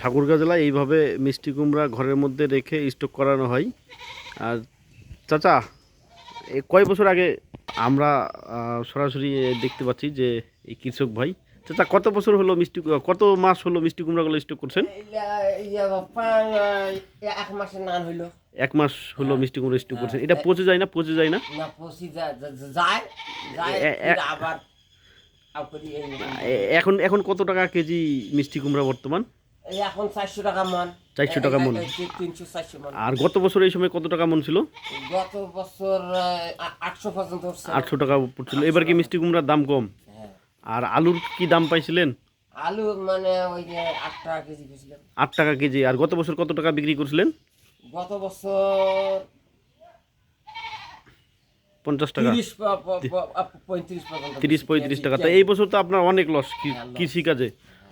ঠাকুরগাঁ জেলায় এইভাবে মিষ্টি কুমড়া ঘরের মধ্যে রেখে স্টক করানো হয়। আর চাচা কয় বছর আগে আমরা সরাসরি দেখতে পাচ্ছি যে এই কৃষক ভাই চাচা কত বছর হলো মিষ্টি কত মাস হলো মিষ্টি কুমড়াগুলো স্টক করছেন? এক মাসের নান হইল। এক মাস হলো মিষ্টি কুমড়া স্টক করছেন। এটা পচে যায় না? পচে যায় না? এখন এখন কত টাকা কেজি মিষ্টি কুমড়া বর্তমান? এখন চারশো টাকা মন। 400 টাকা মণ। তিনশো চারশো মন। আর গত বছর এই সময় কত টাকা মন ছিল? গত বছর আটশো পর্যন্ত আটশো টাকা পড়ছিল। এবার কি মিষ্টি কুমড়ার দাম কম? হ্যাঁ। আর আলুর কি দাম পাইছিলেন? আলু মানে ওই যে আট টাকা কেজি বেছিলাম আট টাকা কেজি। আর গত বছর কত টাকা বিক্রি করছিলেন? গত বছর পঞ্চাশ টাকা। তিরিশ পঁয়ত্রিশ টাকা। তা এই বছর তো আপনার অনেক লস কৃষিকাজে।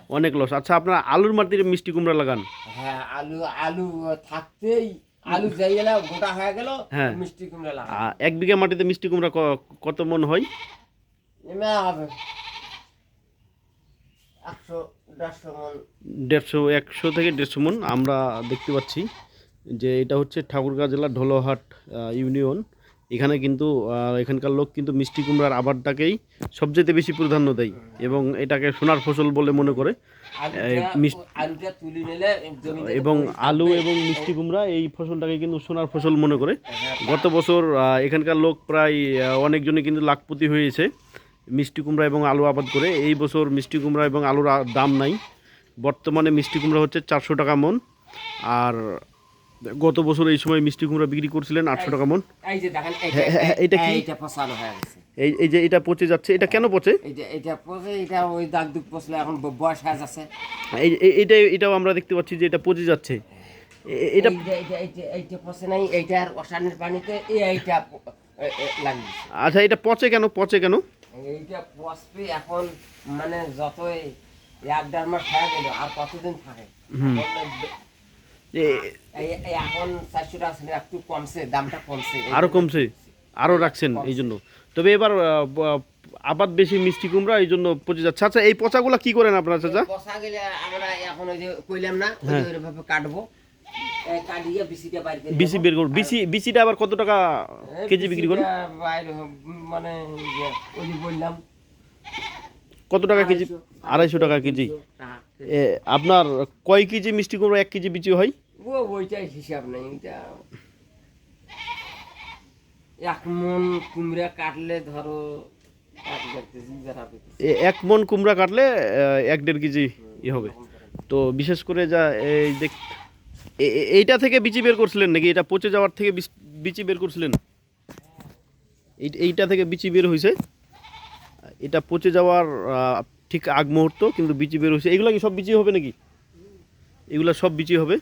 অনেক লস আচ্ছা আপনার আলুর মাটিতে মিষ্টি কুমড়া লাগান। হ্যাঁ আলু আলু থাকতেই আলু যাই গেল গোটা হয়ে গেল হ্যাঁ। মিষ্টি কুমড়া লাগা এক বিঘা মাটিতে মিষ্টি কুমড়া কত মন হয়? এমা হবে। দেড়শো একশো থেকে দেড়শো মন আমরা দেখতে পাচ্ছি যে এটা হচ্ছে ঠাকুরগাঁ জেলার ঢোলহাট ইউনিয়ন। এখানে কিন্তু এখানকার লোক কিন্তু মিষ্টি কুমড়ার আবারটাকেই সবচেয়ে বেশি প্রাধান্য দেয় এবং এটাকে সোনার ফসল বলে মনে করে। এবং আলু এবং মিষ্টি কুমড়া এই ফসলটাকে কিন্তু সোনার ফসল মনে করে। গত বছর এখানকার লোক প্রায় অনেকজনই কিন্তু লাখপতি হয়েছে মিষ্টি কুমড়া এবং আলু আবাদ করে। এই বছর মিষ্টি কুমড়া এবং আলুর দাম নাই। বর্তমানে মিষ্টি কুমড়া হচ্ছে চারশো টাকা মন। আর গত বছর এই সময় মিষ্টি কুমড়া বিক্রি করছিলেন আটশো টাকা মন। এই যে দেখেন এইটা হ্যাঁ, হ্যাঁ, এটা কি? এইটা পচানো হয়ে গেছে। এই এই যে এটা পচে যাচ্ছে এটা কেন পচে? এইটা এইটা পচে এটা ওই দাগ দুগ পচলে এখন বয়স হয়ে যাচ্ছে। এই এইটা এটাও আমরা দেখতে পাচ্ছি যে এটা পচে যাচ্ছে। এটা এইটা পচে নাই এইটার অসানের পানিতে এই এইটা লাগিয়েছে। আচ্ছা এটা পচে কেন পচে কেন? এইটা পচবে এখন মানে যতই এক দেড় মাস হয়ে গেল আর কতদিন থাকে? এখন চারশো টাকা একটু কমছে দামটা কমছে। আরও কমছে? আরও রাখছেন এই জন্য তবে এবার আবাদ বেশি মিষ্টি কুমড়া এই জন্য পচে যাচ্ছে। আচ্ছা এই পচাগুলা কি করেন আপনার চাচা? পচা গেলে আমরা এখন ওই যে কইলাম না হ্যাঁ। ওইভাবে কাটবো। বিসি বের করুন। বিসি বিসিটা আবার কত টাকা কেজি বিক্রি করেন? মানে ওই বললাম। কত টাকা কেজি? আড়াইশো। টাকা কেজি। এ, আপনার কয় কেজি মিষ্টি কুমড়ো এক কেজি বিচি হয়? ও ওইটাই হিসাব নেই এক মন কুমড়া কাটলে ধরো এক মন কুমড়া কাটলে এক দেড় কেজি ই হবে। তো বিশেষ করে যা এই দেখ এইটা থেকে বিচি বের করছিলেন নাকি? এটা পচে যাওয়ার থেকে বিচ- বের করছিলেন? এই- এইটা থেকে বিচি বের হয়েছে এটা পচে যাওয়ার ঠিক আগ মুহূর্ত, কিন্তু বিচি বের হয়েছে। এগুলো কি সব বিচি হবে নাকি? এগুলো সব বিচি হবে?